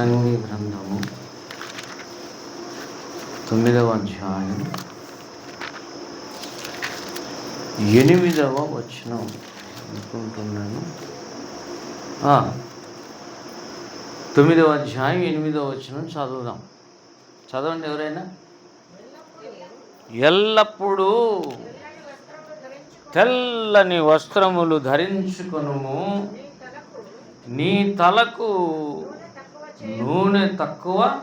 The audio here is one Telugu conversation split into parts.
ప్రసంగి గ్రంథము తొమ్మిదవ అధ్యాయం ఎనిమిదవ వచనం అనుకుంటున్నాను తొమ్మిదవ అధ్యాయం ఎనిమిదవ వచనం చదువుదాం। చదవండి ఎవరైనా? ఎల్లప్పుడూ తెల్లని వస్త్రములు ధరించుకును నీ తలకు నూనె తక్కువ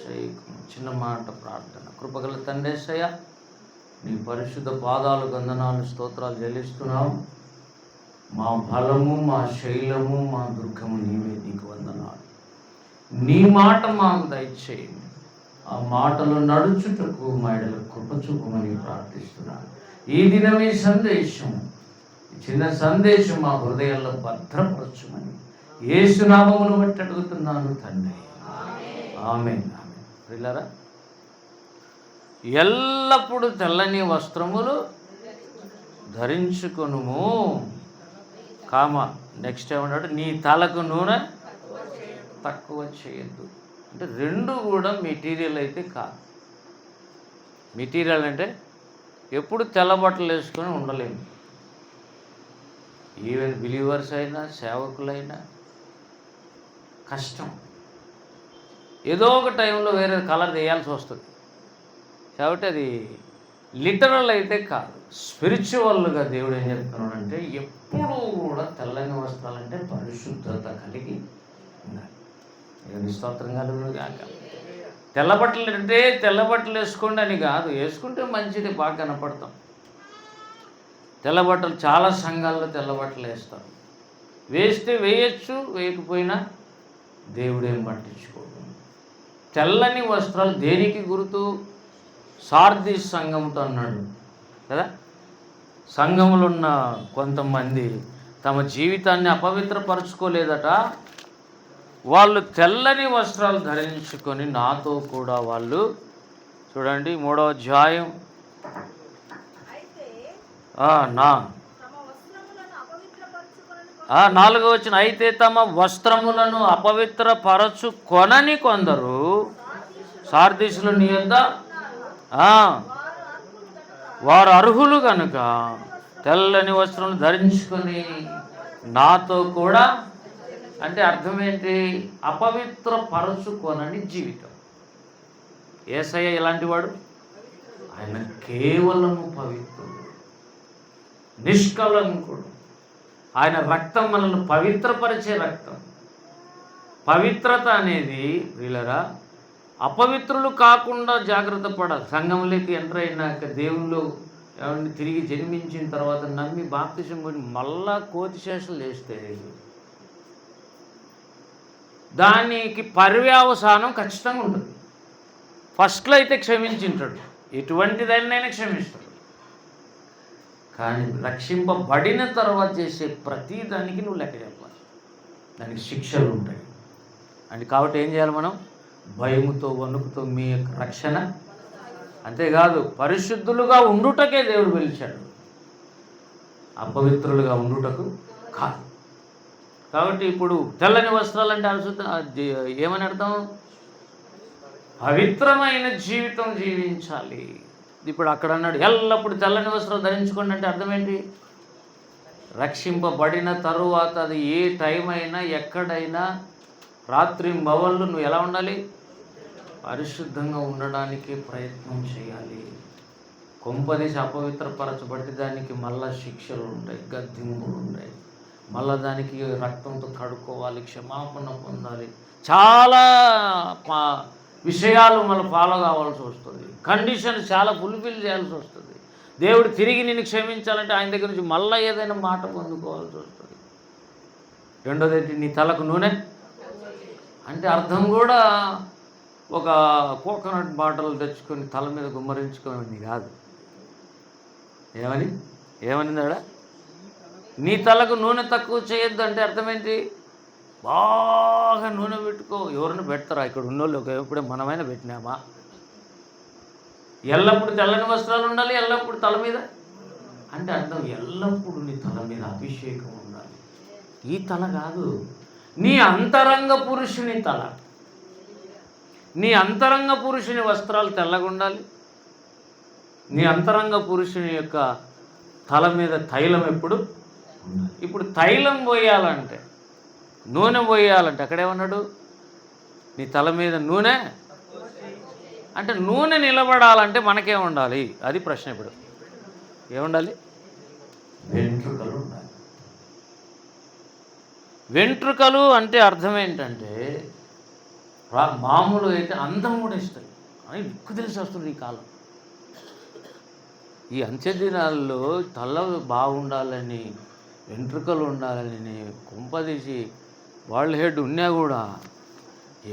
చేయకు. చిన్న మాట ప్రార్థన. కృపగల తండ్రేసయ్య నీ పరిశుద్ధ పాదాలు గంధనాలు స్తోత్రాలు చెల్లిస్తున్నావు మా బలము మా శైలము మా దుర్గము నీవే నీకు వందనాలు. నీ మాట మాకు దయచేయండి. ఆ మాటలు నడుచుటకు మహిళలు కృప చూపమని ప్రార్థిస్తున్నాను. ఈ దినం ఈ సందేశం చిన్న సందేశం మా హృదయాల్లో భద్రపరచుమని ఏసునామమును బట్టి అడుగుతున్నాను తండ్రి. ఆమె పిల్లరా ఎల్లప్పుడూ తెల్లని వస్త్రములు ధరించుకునుము. కామ నెక్స్ట్ ఏమన్నాడు నీ తలకు నూనె తక్కువ చేయొద్దు. అంటే రెండు కూడా మెటీరియల్ అయితే కాదు. మెటీరియల్ అంటే ఎప్పుడు తెల్లబట్టలు వేసుకొని ఉండలేము. ఈవెన్ బిలీవర్స్ అయినా సేవకులైనా కష్టం. ఏదో ఒక టైంలో వేరే కలర్ వేయాల్సి వస్తుంది. కాబట్టి అది లిటరల్ అయితే కాదు. స్పిరిచువల్గా దేవుడు ఏం చెప్తున్నాడంటే ఎప్పుడూ కూడా తెల్లని వస్త్రాలంటే పరిశుద్ధత కలిగి ఉండాలి. దేవుని స్తోత్రం కలుగును కాక తెల్ల బట్టలు అంటే తెల్ల బట్టలు వేసుకోండి అని కాదు. వేసుకుంటే మంచిది బాగా కనపడతాం. తెల్ల బట్టలు చాలా సంఘాల్లో తెల్ల బట్టలు వేస్తారు. వేస్తే వేయచ్చు వేయకపోయినా దేవుడేం పట్టించుకోడు తెల్లని వస్త్రాలు దేనికి గుర్తు? సార్థి సంఘంతో అన్నాడు. కదా? సంఘములో ఉన్న కొంతమంది తమ జీవితాన్ని అపవిత్రపరచుకోలేదట. వాళ్ళు తెల్లని వస్త్రాలు ధరించుకొని నాతో కూడా వాళ్ళు చూడండి మూడవ అధ్యాయం. నా ఆ, వచ్చిన అయితే తమ వస్త్రములను అపవిత్రపరచు కొనని కొందరు సార్దీసులు నీ యొద్ద వారు అర్హులు కనుక తెల్లని వస్త్రం ధరించుకొని నాతో కూడా అంటే అర్థం ఏంటి అపవిత్ర పరచుకోనని జీవితం. ఏసయ్య ఇలాంటి వాడు? ఆయన కేవలము పవిత్రుడు నిష్కలంకుడు. ఆయన రక్తం మనల్ని పవిత్రపరిచే రక్తం. పవిత్రత అనేది వీళ్ళరా అపవిత్రులు కాకుండా జాగ్రత్త పడాలి. సంఘంలోకి ఎంటర్ అయినాక దేవుళ్ళు ఎవరిని తిరిగి జన్మించిన తర్వాత నమ్మి బాప్తిజం కొని మళ్ళా కోతి శేషలు వేస్తే దానికి పర్యవసానం ఖచ్చితంగా ఉంటుంది. ఫస్ట్లో అయితే క్షమించింటాడు. ఎటువంటిదైనా క్షమిస్తాడు కానీ రక్షింపబడిన తర్వాత చేసే ప్రతి దానికి నువ్వు లెక్క చెప్పాలి. దానికి శిక్షలు ఉంటాయి. అండ్ కాబట్టి ఏం చేయాలి మనం? భయముతో వణుకుతో మీ యొక్క రక్షణ అంతేకాదు పరిశుద్ధులుగా ఉండుటకే దేవుడు పిలిచాడు. అపవిత్రులుగా ఉండుటకు కాదు. కాబట్టి ఇప్పుడు తెల్లని వస్త్రాలు అంటే ఏమని అర్థం? పవిత్రమైన జీవితం జీవించాలి. ఇప్పుడు అక్కడ అన్నాడు ఎల్లప్పుడు తెల్లని వస్త్రం ధరించుకోండి అంటే అర్థం ఏంటి? రక్షింపబడిన తరువాత అది ఏ టైం అయినా ఎక్కడైనా రాత్రి మవళ్ళు నువ్వు ఎలా ఉండాలి? పరిశుద్ధంగా ఉండడానికి ప్రయత్నం చేయాలి. కొంపదీసి అపవిత్రపరచబడి దానికి మళ్ళా శిక్షలు ఉంటాయి గద్దింపులు ఉంటాయి. మళ్ళా దానికి రక్తంతో కడుక్కోవాలి క్షమాపణ పొందాలి. చాలా విషయాలు మనం ఫాలో కావాల్సి వస్తుంది. కండిషన్ చాలా ఫుల్ఫిల్ చేయాల్సి వస్తుంది. దేవుడు తిరిగి నేను క్షమించాలంటే ఆయన దగ్గర నుంచి మళ్ళీ ఏదైనా మాట పొందుకోవాల్సి వస్తుంది. రెండోది ఏంటి? నీ తలకు నూనె? అంటే అర్థం కూడా ఒక కోకోనట్ బాటిల్ తెచ్చుకొని తల మీద గుమ్మరించుకొని కాదు. ఏమని? ఏమనిందాడా? నీ తలకు నూనె తక్కువ చేయొద్దు అంటే అర్థమేంటి బాగా నూనె పెట్టుకో. ఎవరిని పెడతారా? ఇక్కడ ఉన్నోళ్ళు ఎప్పుడే మనమైనా పెట్టినామా? ఎల్లప్పుడు తెల్లని వస్త్రాలు ఉండాలి ఎల్లప్పుడు తల మీద? అంటే అర్థం ఎల్లప్పుడు నీ తల మీద అభిషేకం ఉండాలి. ఈ తల కాదు నీ అంతరంగ పురుషుని తల. నీ అంతరంగ పురుషుని వస్త్రాలు తెల్లగా ఉండాలి. నీ అంతరంగ పురుషుని యొక్క తల మీద తైలం ఎప్పుడు? ఇప్పుడు తైలం పోయాలంటే నూనె పోయాలంటే అక్కడేమన్నాడు నీ తల మీద నూనె? అంటే నూనె నిలబడాలంటే మనకేం ఉండాలి. అది ప్రశ్న ఇప్పుడు. ఏముండాలి? వెంట్రుకలు ఉండాలి. వెంట్రుకలు అంటే అర్థం ఏంటంటే మామూలు అయితే అందం కూడా ఇస్తాయి. అని దిక్కు తెలిసి వస్తుంది ఈ కాలం. ఈ అంత్య దినాల్లో తల బాగుండాలని వెంట్రుకలు ఉండాలని కుంపదీసి వాళ్ళ హెడ్ ఉన్నా కూడా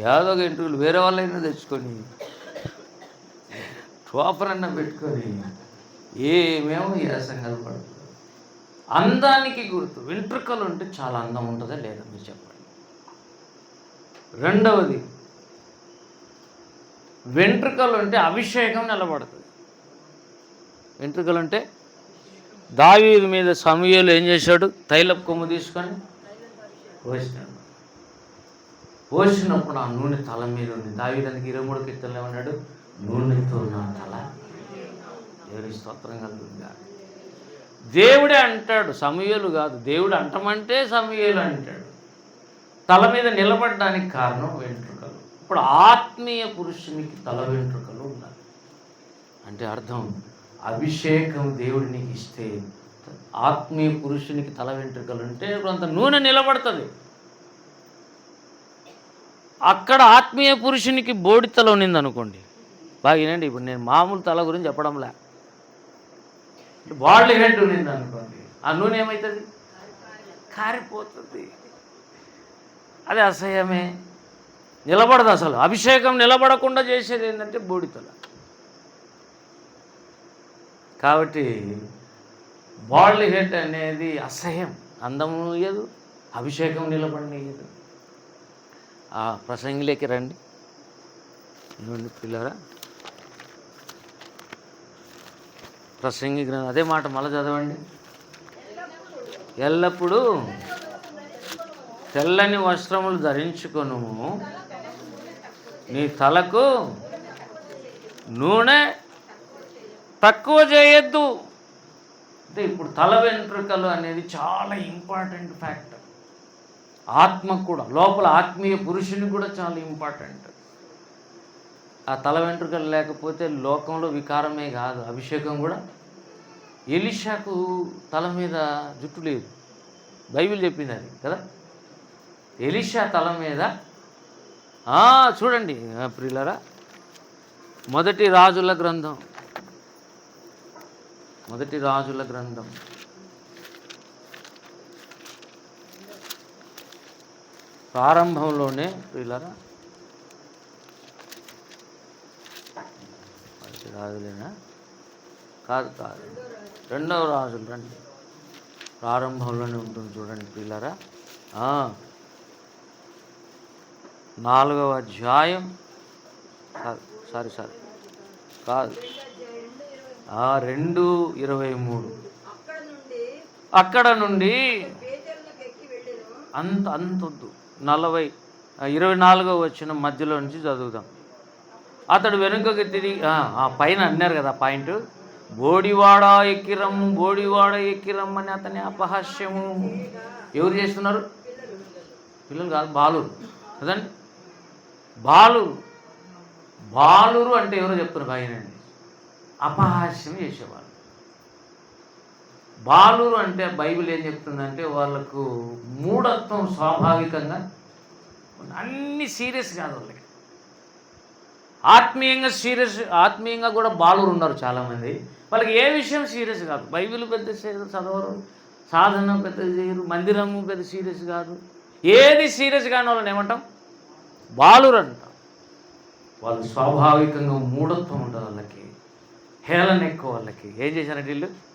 ఏదో ఒక వెంట్రుకలు వేరే వాళ్ళైనా తెచ్చుకొని టోపర్ అన్న పెట్టుకొని ఏమేమో యాసంగా పడుతుంది. అందానికి గుర్తు వెంట్రుకలు ఉంటే చాలా అందం ఉంటుందా లేదా మీరు చెప్పండి. రెండవది వెంట్రుకలు అంటే అభిషేకం నిలబడుతుంది. వెంట్రుకలు అంటే దావీది మీద సమయాలు ఏం చేశాడు? తైలపు కొమ్ము తీసుకొని పోసినాడు పోసినప్పుడు ఆ నూనె తల మీద ఉంది. దావిదానికి ఇరవై మూడు కీర్తనలు ఏమన్నాడు? నూనెతో నా తల. దేవుని స్తోత్రం కలుగుతుందా దేవుడే అంటాడు సమయలు కాదు. దేవుడు అంటమంటే సమయలు అంటాడు. తల మీద నిలబడడానికి కారణం వెంట్రుకలు. ఇప్పుడు ఆత్మీయ పురుషునికి తల వెంట్రుకలు ఉండాలి. అంటే అర్థం అభిషేకం దేవుడు నీకు ఇస్తే ఆత్మీయ పురుషునికి తల వెంట్రుకలు ఉంటే ఇప్పుడు అంత నూనె నిలబడుతుంది. అక్కడ ఆత్మీయ పురుషునికి బోడి తల ఉన్నింది అనుకోండి బాగా వినండి ఇప్పుడు నేను మామూలు తల గురించి చెప్పడంలే. బాడీ హెడ్ ఉన్నింది అనుకోండి ఆ నూనె ఏమవుతుంది కారిపోతుంది. అది అసహ్యమే. నిలబడదు అసలు. అభిషేకం నిలబడకుండా చేసేది ఏంటంటే బూడితల కాబట్టి బాడీ హెడ్ అనేది అసహ్యం. అందము ఇయ్యదు అభిషేకం నిలబడనియదు. ఆ ప్రసంగిలోకి రండి. ఇవ్వండి పిల్లరా. ప్రసంగి గ్రంథం అదే మాట మళ్ళీ చదవండి. ఎల్లప్పుడూ తెల్లని వస్త్రములు ధరించుకొను. నీ తలకు నూనె తక్కువ చేయొద్దు. అంటే ఇప్పుడు తల వెంట్రుకలు అనేది చాలా ఇంపార్టెంట్ ఫ్యాక్ట్ ఆత్మ కూడా లోపల ఆత్మీయ పురుషుని కూడా చాలా ఇంపార్టెంట్. ఆ తల వెంట్రుకలు లేకపోతే లోకంలో వికారమే కాదు అభిషేకం కూడా. ఎలిషాకు తల మీద జుట్టు లేదు. బైబిల్ చెప్పింది అది కదా? ఎలిషా తల మీద చూడండి ప్రియులరా మొదటి రాజుల గ్రంథం మొదటి రాజుల గ్రంథం. ప్రారంభంలోనే ప్రియులరా రాజులేనా? కాదు కాదు. రెండవ రాజులు రండి. ప్రారంభంలోనే ఉంటుంది చూడండి పిల్లరా. నాలుగవ అధ్యాయం. సారీ సారీ కాదు. రెండు ఇరవై మూడు. అక్కడ నుండి అంత అంతొద్దు నలభై ఇరవై నాలుగో వచ్చిన మధ్యలో నుంచి చదువుదాం. అతడు వెనుకకి తిరిగి ఆ, పైన అన్నారు కదా పాయింట్. బోడివాడ ఎక్కిరమ్ము బోడివాడ ఎక్కిరమ్మని అతని అపహాస్యము. ఎవరు చేస్తున్నారు? పిల్లలు కాదు బాలురు. కదండి బాలురు. బాలురు అంటే ఎవరో చెప్తున్నారు పైనండి అపహాస్యం చేసేవాళ్ళు. బాలురు అంటే బైబిల్ ఏం చెప్తుందంటే వాళ్ళకు మూఢత్వం స్వాభావికంగా అన్ని సీరియస్ కాదు వాళ్ళకి. ఆత్మీయంగా సీరియస్ ఆత్మీయంగా కూడా బాలురు ఉన్నారు చాలామంది. వాళ్ళకి ఏ విషయం సీరియస్ కాదు. బైబిల్ పెద్ద సీరియస్ చదవరు. సాధన పెద్ద చేయరు మందిరము పెద్ద సీరియస్ కాదు. ఏది సీరియస్ కాని వాళ్ళని ఏమంటాం? బాలురు అంటాం. వాళ్ళు స్వాభావికంగా మూఢత్వం ఉంటుంది వాళ్ళకి. హేళన ఎక్కువ వాళ్ళకి. ఏం చేశారంటే వీళ్ళు?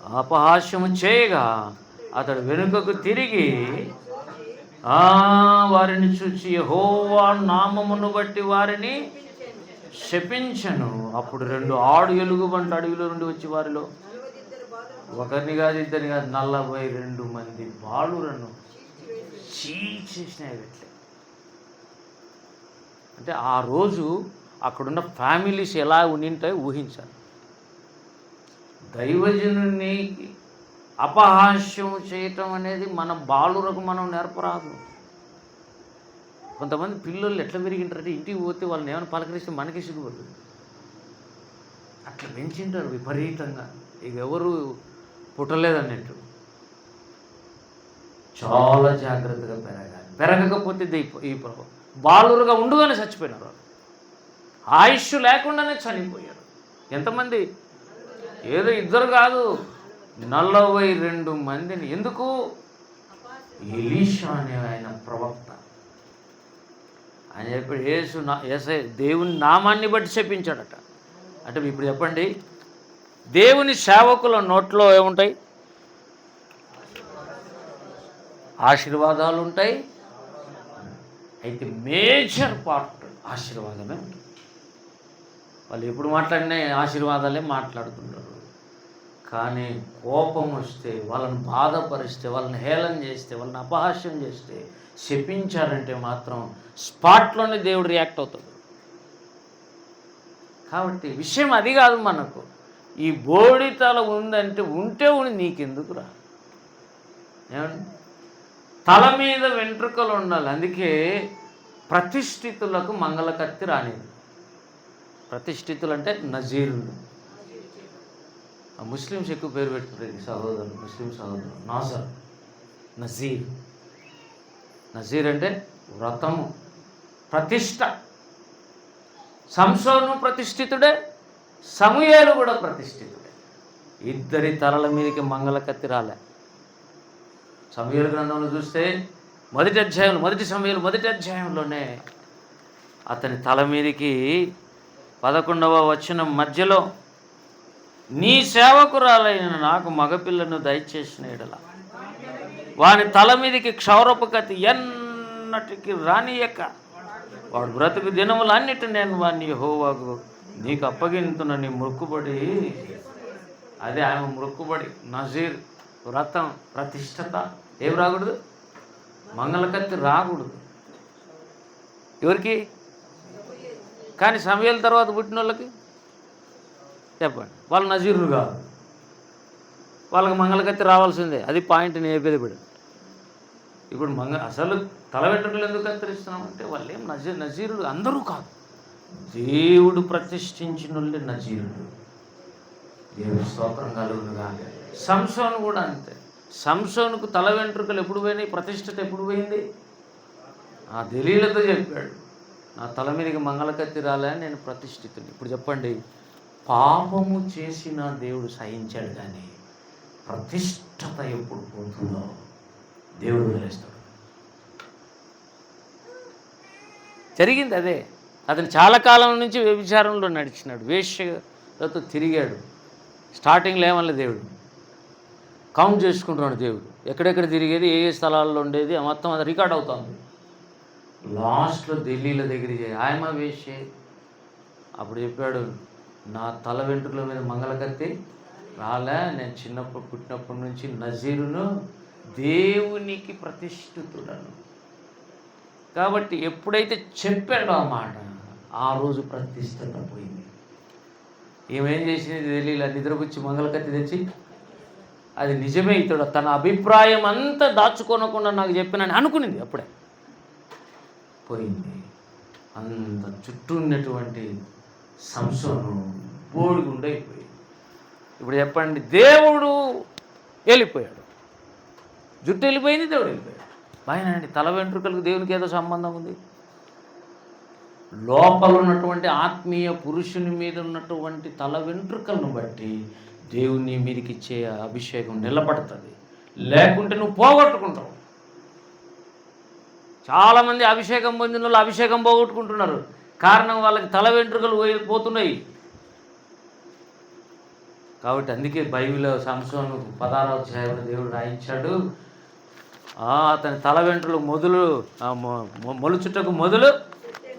అపహాస్యము చేయగా అతడు వెనుకకు తిరిగి వారిని చూచి హోవా నామమును బట్టి వారిని శపించను. అప్పుడు రెండు ఆడు ఎలుగు వంటి అడవిలో నుండి వచ్చి వారిలో ఒకరిని కాదు ఇద్దరిని కాదు నలభై రెండు మంది బాలురను చీల్చేసినాయి ఎట్లే అంటే ఆ రోజు అక్కడున్న ఫ్యామిలీస్ ఎలా ఉండింటాయో ఊహించాలి. దైవజనుని అపహాస్యం చేయటం అనేది మన బాలురకు మనం నేర్పరాదు. కొంతమంది పిల్లలు ఎట్లా పెరిగింటారంటే ఇంటికి పోతే వాళ్ళని ఏమైనా పలకరిస్తే మనకి సిగ్గుపడుతుంది అట్లా పెంచింటారు విపరీతంగా. ఇక ఎవరు పుట్టలేదన్నట్టు. చాలా జాగ్రత్తగా పెరగాలి. పెరగకపోతే ఈ- ప్రభావం బాలురుగా ఉండగానే చచ్చిపోయినారు ఆయుష్ లేకుండానే చనిపోయారు. ఎంతమంది ఏదో ఇద్దరు కాదు. నలభై రెండు మందిని. ఎందుకు? ఎలీషా అనే ఆయన ప్రవక్త. ఆయన చెప్పాడు యేసు నా ఏసై దేవుని నామాన్ని బట్టి చెప్పించాడట. అంటే ఇప్పుడు చెప్పండి దేవుని సేవకుల నోట్లో ఏముంటాయి? ఆశీర్వాదాలు ఉంటాయి. అయితే మేజర్ పార్ట్ ఆశీర్వాదమే. ఉంటుంది వాళ్ళు ఎప్పుడు మాట్లాడినా ఆశీర్వాదాలే మాట్లాడుతుంటారు. కానీ కోపం వస్తే వాళ్ళని బాధపరిస్తే వాళ్ళని హేళన చేస్తే వాళ్ళని అపహాస్యం చేస్తే శపించారంటే మాత్రం స్పాట్లోనే దేవుడు రియాక్ట్ అవుతాడు. కాబట్టి విషయం అది కాదు మనకు. ఈ బోడితల ఉందంటే ఉంటే ఉంది నీకెందుకురా? ఏమండి? తల మీద వెంట్రుకలు ఉండాలి. అందుకే ప్రతిష్ఠితులకు మంగళకత్తి రానిది. ప్రతిష్ఠితులు అంటే నజీరులు. ముస్లిమ్స్ ఎక్కువ పేరు పెట్టుకుంటారు ఈ సహోదరులు ముస్లిం సహోదరులు. నాజర్ నజీర్. నజీర్ అంటే వ్రతము ప్రతిష్ట. సంసోను ప్రతిష్ఠితుడే సమూయేలు కూడా ప్రతిష్ఠితుడే. ఇద్దరి తలల మీదకి మంగళకత్తి రాలే. సమూహల గ్రంథంలో చూస్తే మొదటి అధ్యాయంలో మొదటి సమయంలో మొదటి అధ్యాయంలోనే అతని తల మీదకి పదకొండవ వచ్చిన మధ్యలో నీ సేవకురాలైన నాకు మగపిల్లను దయచేసిన ఎడల. వాని తల మీదకి క్షౌరపు ఎన్నటికి రానియక. వాడు బ్రతుకు దినములన్నిటి నేను వాడిని హోవాకు నీకు అప్పగింతున్న నీ మొక్కుబడి. అదే ఆమె మృక్కుబడి నజీర్ వ్రతం ప్రతిష్టత. ఏం రాకూడదు? మంగళకత్తి రాకూడదు. ఎవరికి? కానీ సమయాల తర్వాత పుట్టిన వాళ్ళకి చెప్పండి. వాళ్ళు నజీర్లు కాదు. వాళ్ళకి మంగళకత్తి రావాల్సిందే. అది పాయింట్ నేను చెప్పేది ఇప్పుడు ఇప్పుడు మంగ అసలు తల వెంట్రుకలు ఎందుకు కత్తిరిస్తున్నామంటే వాళ్ళు ఏం నజీ నజీరులు అందరూ కాదు. దేవుడు ప్రతిష్ఠించిన వాళ్ళే నజీరులు. దేవుడు స్తోత్రం కలుగును కానీ సంసోన్ కూడా అంతే. సంసోన్కు తల వెంట్రుకలు ఎప్పుడు పోయినాయి? ప్రతిష్ఠత ఎప్పుడు పోయింది? ఆ దలీలతో చెప్పాడు. నా తల మీదకి మంగళకత్తి రాలే అని నేను ప్రతిష్ఠితుని. ఇప్పుడు చెప్పండి. పాపము చేసిన దేవుడు సహించాడు కానీ ప్రతిష్టత ఎప్పుడు పోతుందో దేవుడు వదిలేస్తాడు. జరిగింది అదే. అతను చాలా కాలం నుంచి వ్యభిచారంలో నడిచినాడు. వేష్యతో తిరిగాడు. స్టార్టింగ్లో ఏమన్నా దేవుడు. కౌంట్ చేసుకుంటున్నాడు దేవుడు. ఎక్కడెక్కడ తిరిగేది ఏ ఏ స్థలాల్లో ఉండేది మొత్తం అది రికార్డ్ అవుతుంది లాస్ట్లో ఢిల్లీలో దగ్గర ఆయమ వేషే అప్పుడు చెప్పాడు నా తల వెంట్రుకల మీద మంగళకత్తి రాలే. నేను చిన్నప్పుడు పుట్టినప్పటి నుంచి నజీరును దేవునికి ప్రతిష్ఠితుడను. కాబట్టి ఎప్పుడైతే చెప్పాడో ఆ మాట ఆ రోజు ప్రతిష్టత పోయింది. ఏమేం చేసింది ఢిల్లీలో నిద్రపుచ్చి మంగళకత్తి తెచ్చి అది నిజమే ఇతడు. తన అభిప్రాయం అంతా దాచుకోనకుండా నాకు చెప్పినని అనుకునింది అప్పుడే. పోయింది. అంత చుట్టూ ఉన్నటువంటి సంసోను బోడిగుండైపోయింది. ఇప్పుడు చెప్పండి దేవుడు వెళ్ళిపోయాడు. జుట్టు వెళ్ళిపోయింది దేవుడు వెళ్ళిపోయాడు. పైన తల వెంట్రుకలకు దేవునికి ఏదో సంబంధం ఉంది? లోపల ఉన్నటువంటి ఆత్మీయ పురుషుని మీద ఉన్నటువంటి తల వెంట్రుకలను బట్టి దేవుని మీదకి ఇచ్చే అభిషేకం నిలబడుతుంది. లేకుంటే నువ్వు పోగొట్టుకుంటావు. చాలామంది అభిషేకం పొందిన వాళ్ళు అభిషేకం పోగొట్టుకుంటున్నారు. కారణం వాళ్ళకి తల వెంట్రుకలు పోయి- పోతున్నాయి. కాబట్టి అందుకే బైబిల్ సంవత్సరం పదహారో అధ్యాయంలో దేవుడు రాయించాడు. అతని తల వెంట్రులు మొదలు ఆ, మొలుచుటకు మొదలు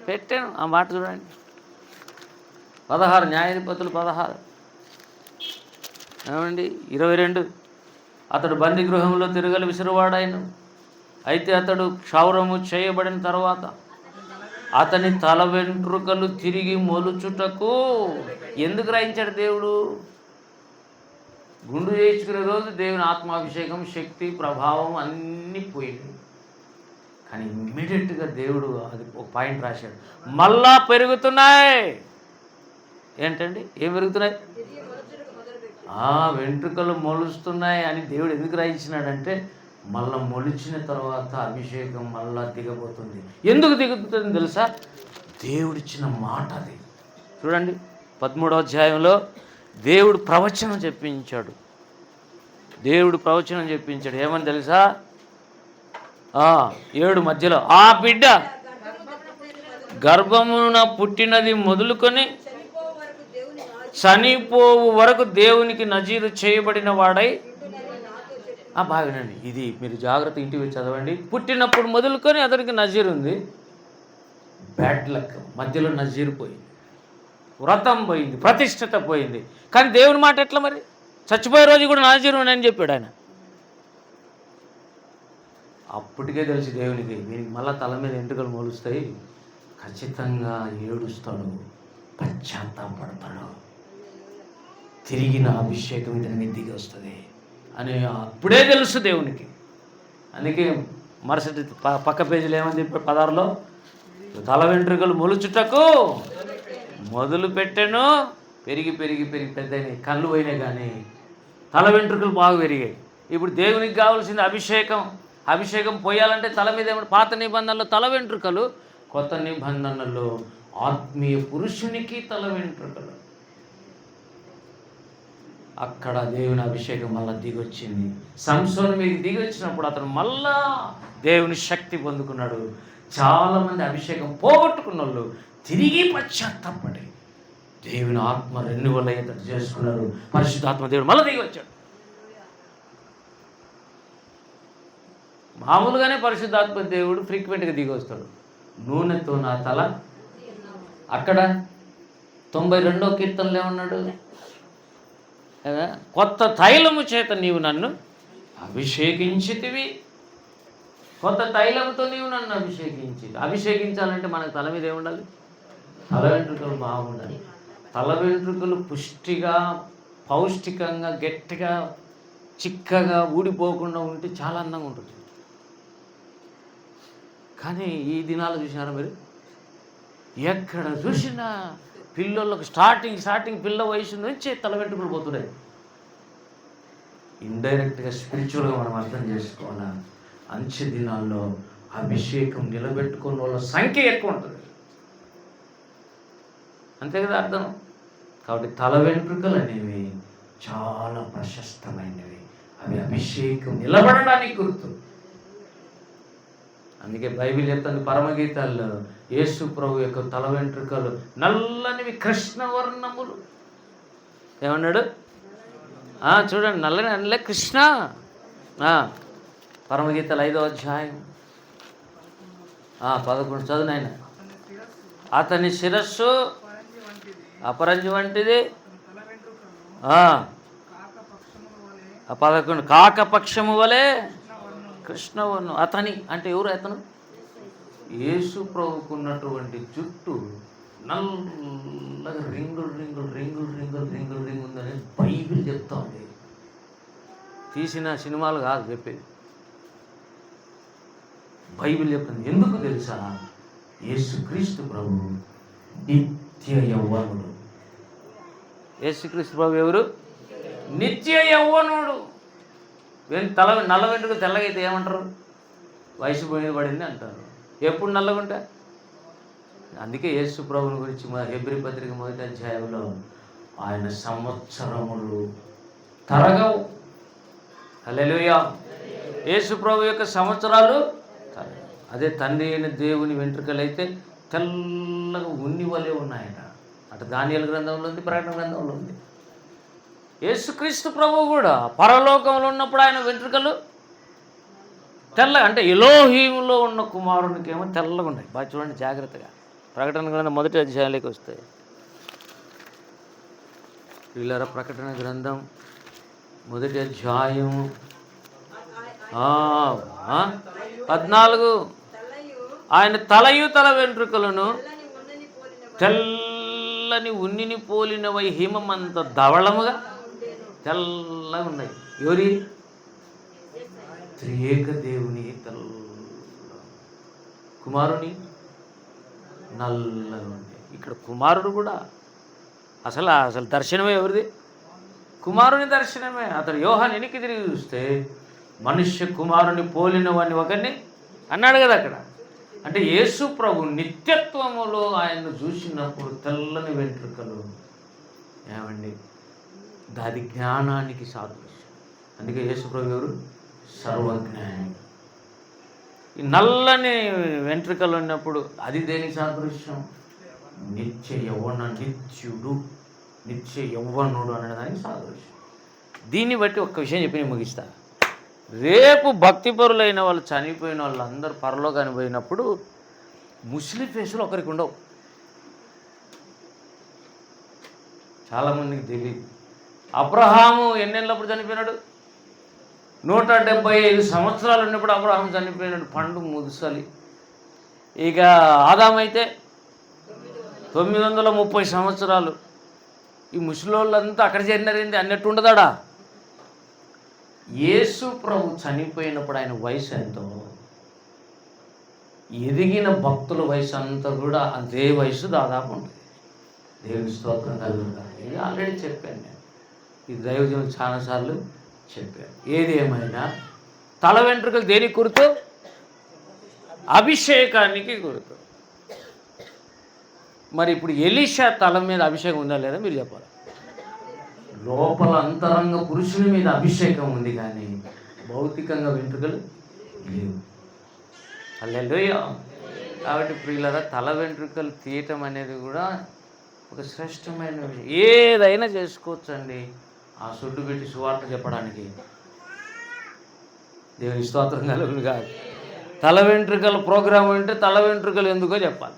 పెట్టాను. ఆ మాట చూడండి. పదహారు న్యాయాధిపతులు పదహారు. ఏమండి? ఇరవై రెండు. అతడు బంది గృహంలో తిరగలి విసిరివాడాయను అయితే అతడు క్షౌరము చేయబడిన తర్వాత అతని తల వెంట్రుకలు తిరిగి మొలుచుటకు ఎందుకు రాయించాడు దేవుడు? గుండు చేయించుకునే రోజు దేవుని ఆత్మాభిషేకం శక్తి ప్రభావం అన్నీ పోయినాయి కానీ ఇమ్మీడియట్గా దేవుడు అది ఒక పాయింట్ రాశాడు. మళ్ళా పెరుగుతున్నాయి. ఏంటండి? ఏం పెరుగుతున్నాయి? ఆ వెంట్రుకలు మొలుస్తున్నాయి అని దేవుడు ఎందుకు రాయించినాడంటే మళ్ళా మొలిచిన తర్వాత అభిషేకం మళ్ళా దిగబోతుంది. ఎందుకు దిగుతుంది తెలుసా? దేవుడిచ్చిన మాట అది. చూడండి పదమూడవ అధ్యాయంలో దేవుడు ప్రవచనం చెప్పించాడు. దేవుడు ప్రవచనం చెప్పించాడు. ఏమని తెలుసా? ఏడు మధ్యలో ఆ బిడ్డ గర్భమున పుట్టినది మొదలుకొని చనిపోవు వరకు దేవునికి నజీరు చేయబడిన వాడై ఆ బాగానండి ఇది మీరు జాగ్రత్త ఇంటికి చదవండి. పుట్టినప్పుడు మొదలుకొని అతనికి నజీరు ఉంది బ్యాడ్ లక్ మధ్యలో నజీర్ పోయింది. వ్రతం పోయింది ప్రతిష్టత పోయింది. కానీ దేవుని మాట ఎట్లా మరి? చచ్చిపోయే రోజు కూడా నాజీరుని అని చెప్పాడు ఆయన. అప్పటికే తెలిసి దేవునికి వీనికి మళ్ళీ తల మీద ఎంటుకలు మొలుస్తాయి. ఖచ్చితంగా ఏడుస్తాడు పశ్చాత్తాపడతాడు తిరిగిన అభిషేకం ఇతని మీద దిగి వస్తుంది. అని అప్పుడే తెలుసు దేవునికి. అందుకే మరుసటి ప- పక్క పేజీలు ఏమని చెప్పాడు పదార్లో తల వెంట్రుకలు మొలుచుటకు మొదలు పెట్టాను పెరిగి పెరిగి పెరిగి పెద్ద కళ్ళు పోయినాయి కానీ తల వెంట్రుకలు బాగా పెరిగాయి. ఇప్పుడు దేవునికి కావాల్సిన అభిషేకం. అభిషేకం పోయాలంటే తల మీద ఏమంటే పాత నిబంధనలో తల వెంట్రుకలు? కొత్త నిబంధనలో. ఆత్మీయ పురుషునికి తల వెంట్రుకలు. అక్కడ దేవుని అభిషేకం మళ్ళీ దిగొచ్చింది. సంసోన్ మీద దిగొచ్చినప్పుడు అతను మళ్ళా దేవుని శక్తి పొందుకున్నాడు. చాలామంది అభిషేకం పోగొట్టుకున్న వాళ్ళు తిరిగి పశ్చాత్తాపడి దేవుని ఆత్మ రెండు వల్ల ఎంత చేసుకున్నారు పరిశుద్ధాత్మ దేవుడు మళ్ళీ దిగి వచ్చాడు. మామూలుగానే పరిశుద్ధాత్మ దేవుడు ఫ్రీక్వెంట్గా దిగి వస్తాడు. నూనెతో నా తల అక్కడ తొంభై రెండో కీర్తనలో ఏమన్నాడు? కొత్త తైలము చేత నీవు నన్ను అభిషేకించితివి. కొత్త తైలముతో నీవు నన్ను అభిషేకించి అభిషేకించాలంటే మనకు తల మీద ఏముండాలి? తల వెంట్రుకలు బాగుండాలి తల వెంట్రుకలు పుష్టిగా పౌష్టికంగా గట్టిగా చిక్కగా ఊడిపోకుండా ఉంటే చాలా అందంగా ఉంటుంది. కానీ ఈ దినాలు చూసినారా మీరు? ఎక్కడ చూసినా పిల్లలకు స్టార్టింగ్ స్టార్టింగ్ పిల్ల వయసు నుంచే తల వెంట్రుకలు పోతున్నాయి ఇండైరెక్ట్గా స్పిరిచువల్గా మనం అర్థం చేసుకోవాలా? అంచె దినాల్లో అభిషేకం నిలబెట్టుకున్న వాళ్ళ సంఖ్య ఎక్కువ ఉంటుంది. అంతే కదా అర్థం? కాబట్టి తల వెంట్రుకలు అనేవి చాలా ప్రశస్తమైనవి. అవి అభిషేకం నిలబడడానికి గుర్తు. అందుకే బైబిల్ చెప్తుంది పరమగీతాల్లో యేసు ప్రభు యొక్క తల వెంట్రుకలు నల్లనివి కృష్ణవర్ణములు ఏమన్నాడు? చూడండి నల్లని నల్ల కృష్ణ. పరమగీతలు ఐదో అధ్యాయం. పదకొండు చదువు నాయన. అతని శిరస్సు అపరంజి వంటిది ఆ, పదకొండు కాకపక్షము వలె కృష్ణవర్ణం అతని అంటే ఎవరు అతను? యేసు ప్రభుకున్నటువంటి జుట్టు నల్లగా రింగులు రింగులు రింగులు రింగులు రింగులు రింగు ఉందని బైబిల్ చెప్తా ఉంది. తీసిన సినిమాలు కాదు చెప్పేది. బైబిల్ చెప్తుంది ఎందుకు తెలుసా? యేసుక్రీస్తు ప్రభు నిత్య యవ్వనుడు. యేసుక్రీస్తు ప్రభు ఎవరు? నిత్య యవ్వనుడు. వెన్- తల నల్ల వెంట్రుక తెల్లగైతే ఏమంటారు? వయసు పోయింది పడింది అంటారు. ఎప్పుడు నల్లగుంటా అందుకే యేసు ప్రభుని గురించి మా హెబ్రి పత్రిక మొదటి అధ్యాయంలో ఆయన సంవత్సరములు తరగవు. హల్లెలూయా. యేసు ప్రభు యొక్క సంవత్సరాలు అదే తండ్రి అయిన దేవుని వెంట్రుకలైతే తెల్లగా ఉన్ని వలె ఉన్నాయట. అటు దానియల గ్రంథంలో ఉంది ప్రకటన గ్రంథంలో ఉంది. యేసుక్రీస్తు ప్రభు కూడా పరలోకంలో ఉన్నప్పుడు ఆయన వెంట్రుకలు తెల్ల అంటే ఎలోహీములో ఉన్న కుమారునికి ఏమో తెల్లగా ఉన్నాయి. బాగా చూడండి జాగ్రత్తగా. ప్రకటన గ్రంథం మొదటి అధ్యాయంలోకి వస్తాయి వీళ్ళర ప్రకటన గ్రంథం మొదటి అధ్యాయం పద్నాలుగు. ఆయన తలయు తల వెంట్రుకలను తెల్ల తెల్లని ఉన్నిని పోలినవై హిమమంత ధవళముగా తెల్లగా ఉన్నాయి ఎవరి? త్రియేక దేవుని తెల్ల. కుమారుని నల్లగా ఉంది. ఇక్కడ కుమారుడు కూడా అసలు అసలు దర్శనమే ఎవరిది? కుమారుని దర్శనమే. అతడు యోహాన్ వెనక్కి తిరిగి చూస్తే మనుష్య కుమారుని పోలిన ఒకరిని అన్నాడు కదా అక్కడ. అంటే యేసు ప్రభు నిత్యత్వములో ఆయన్ను చూసినప్పుడు తెల్లని వెంట్రుకలు ఏమండి? దాది జ్ఞానానికి సాదృశ్యం అందుకే యేసుప్రభు ఎవరు? సర్వజ్ఞాని. ఈ నల్లని వెంట్రుకలు ఉన్నప్పుడు అది దేనికి సాదృశ్యం? నిత్య యవ్వన నిత్యుడు నిత్య యవ్వనుడు దానికి సాదృశ్యం. దీన్ని బట్టి ఒక్క విషయం చెప్పి నేను ముగిస్తాను రేపు భక్తిపరులైన వాళ్ళు చనిపోయిన వాళ్ళందరూ పరలో కనిపోయినప్పుడు ముస్లిం ఫేసులు ఒకరికి ఉండవు. చాలామందికి తెలియదు అబ్రహాము ఎన్నెళ్ళప్పుడు చనిపోయినాడు? నూట డెబ్బై ఐదు సంవత్సరాలు ఉన్నప్పుడు అబ్రహాం చనిపోయినాడు. పండు ముదుసలి. ఇక ఆదామైతే తొమ్మిది వందల ముప్పై సంవత్సరాలు. ఈ ముసలోళ్ళంతా అక్కడ చేరినారేంది? అన్నట్టు ఉండదాడా? యేసు ప్రభు చనిపోయినప్పుడు ఆయన వయసు ఎంతో? ఎదిగిన భక్తుల వయసు అంతా కూడా అదే వయసు దాదాపు ఉంటుంది. దేవుని స్తోత్రం కలుగుతాను ఇది ఆల్రెడీ చెప్పాను నేను. ఈ దైవజనం చాలాసార్లు చెప్పాను ఏది ఏమైనా? తల వెంట్రుకలు దేనికి గుర్తు? అభిషేకానికి గుర్తు. మరి ఇప్పుడు ఎలీషా తల మీద అభిషేకం ఉందా లేదా మీరు చెప్పాలి? లోపల అంతరంగ పురుషుని మీద అభిషేకం ఉంది కానీ భౌతికంగా వెంట్రుకలు లేవు. అల్లెలుయ్య కాబట్టి ప్రియులరా తల వెంట్రుకలు తీయటం అనేది కూడా ఒక శ్రేష్టమైన విషయం. ఏదైనా చేసుకోవచ్చండి. ఆ సుడ్డు పెట్టి సువార్త చెప్పడానికి. దేవుని స్తోత్రం కలుగులు కాదు తల వెంట్రుకల ప్రోగ్రాం అంటే తల వెంట్రుకలు ఎందుకో చెప్పాలి.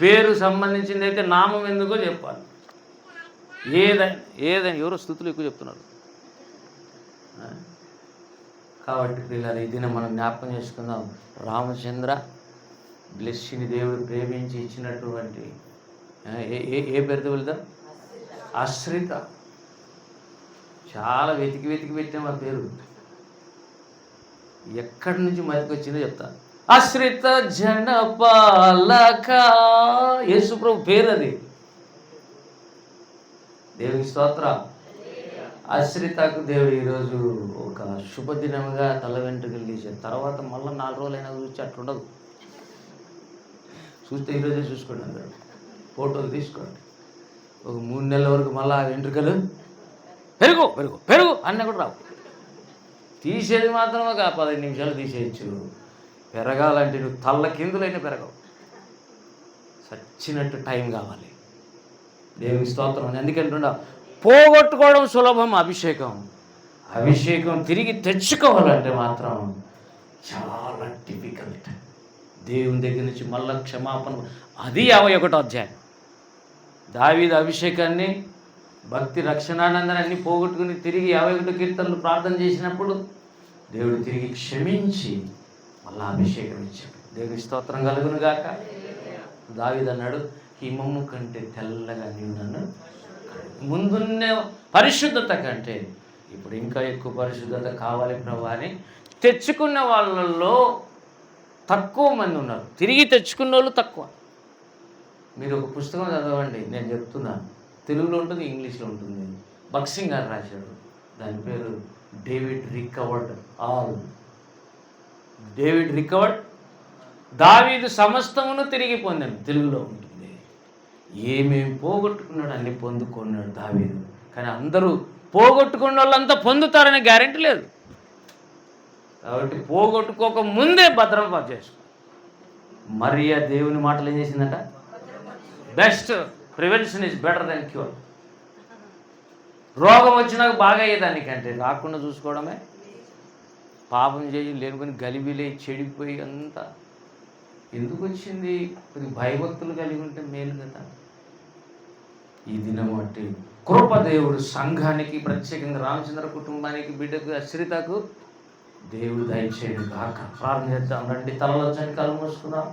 పేరు సంబంధించింది అయితే నామం ఎందుకో చెప్పాలి. ఏదైనా ఏదైనా ఎవరో స్థుతులు ఎక్కువ చెప్తున్నారు. కాబట్టి పిల్లలు ఈ మనం జ్ఞాపకం చేసుకుందాం. రామచంద్ర బ్లెస్సిని దేవుడు ప్రేమించి ఇచ్చినటువంటి ఏ ఏ పేరుతో వెళ్తాం అశ్రిత. చాలా వెతికి వెతికి పెట్టాం ఆ పేరు. ఎక్కడి నుంచి మతికి వచ్చిందో చెప్తాను అశ్రిత జనపాలక యేసుప్రభు పేరు అది. దేవుని స్తోత్ర. ఆశ్రితకు దేవుడు ఈరోజు ఒక శుభదినంగా తల వెంట్రుకలు తీసాడు తర్వాత మళ్ళీ నాలుగు రోజులైనా చూసి అట్లుండదు చూస్తే ఈరోజే చూసుకోండి అందరూ. ఫోటోలు తీసుకోండి. ఒక మూడు నెలల వరకు మళ్ళీ ఆ వెంట్రుకలు. పెరుగు పెరుగు పెరుగు అన్న కూడా రావు. తీసేది మాత్రం ఒక పదిహేను నిమిషాలు తీసేయచ్చు. పెరగాలంటే నువ్వు తల్ల కిందులైనా పెరగవు. సచ్చినట్టు టైం కావాలి. దేవుని స్తోత్రం అని ఎందుకంటున్నా పోగొట్టుకోవడం సులభం అభిషేకం. అభిషేకం తిరిగి తెచ్చుకోవాలంటే మాత్రం చాలా డిఫికల్ట్ దేవుని దగ్గర నుంచి మళ్ళా క్షమాపణ. అది యాభై ఒకటో అధ్యాయం. దావీద అభిషేకాన్ని భక్తి రక్షణానందనాన్ని పోగొట్టుకుని తిరిగి యాభై ఒకటి కీర్తనలు ప్రార్థన చేసినప్పుడు దేవుడు తిరిగి క్షమించి మళ్ళా అభిషేకం ఇచ్చాడు. దేవుని స్తోత్రం కలుగును గాక దావిదన్నాడు అన్నాడు హిమము కంటే తెల్లగా నీవు నన్ను ముందున్న పరిశుద్ధత కంటే ఇప్పుడు ఇంకా ఎక్కువ పరిశుద్ధత కావాలి ప్రభు అని తెచ్చుకున్న వాళ్ళల్లో తక్కువ మంది ఉన్నారు. తిరిగి తెచ్చుకున్న వాళ్ళు తక్కువ. మీరు ఒక పుస్తకం చదవండి నేను చెప్తున్నాను తెలుగులో ఉంటుంది ఇంగ్లీష్లో ఉంటుంది. బక్సింగ్ గారు రాశాడు దాని పేరు David recovered all. David recovered దావీదు సమస్తమును తిరిగి పొందాను. తెలుగులో ఉంటుంది. ఏమేమి పోగొట్టుకున్నాడు అన్ని పొందుకున్నాడు దావీదు. కానీ అందరూ పోగొట్టుకున్న వాళ్ళంతా పొందుతారనే గ్యారెంటీ లేదు. కాబట్టి పోగొట్టుకోక ముందే భద్రప చేసుకో. మరియా దేవుని మాటలు ఏం చేసిందట? Best prevention is better then cure రోగం వచ్చినాక బాగా అయ్యేదానికంటే రాకుండా చూసుకోవడమే. పాపం చేయి లేనుకొని గలిబిలే చెడిపోయి అంతా. ఎందుకు వచ్చింది? కొద్ది భయభక్తులు కలిగి ఉంటే మేలు కదా. ఈ దినం బట్టి కృపదేవుడు సంఘానికి ప్రత్యేకంగా రామచంద్ర కుటుంబానికి బిడ్డకు అశ్రితకు దేవుడు దయచేయడు కాక ప్రార్థన చేద్దాం. రండి తలలో చని మూసుకుందాం.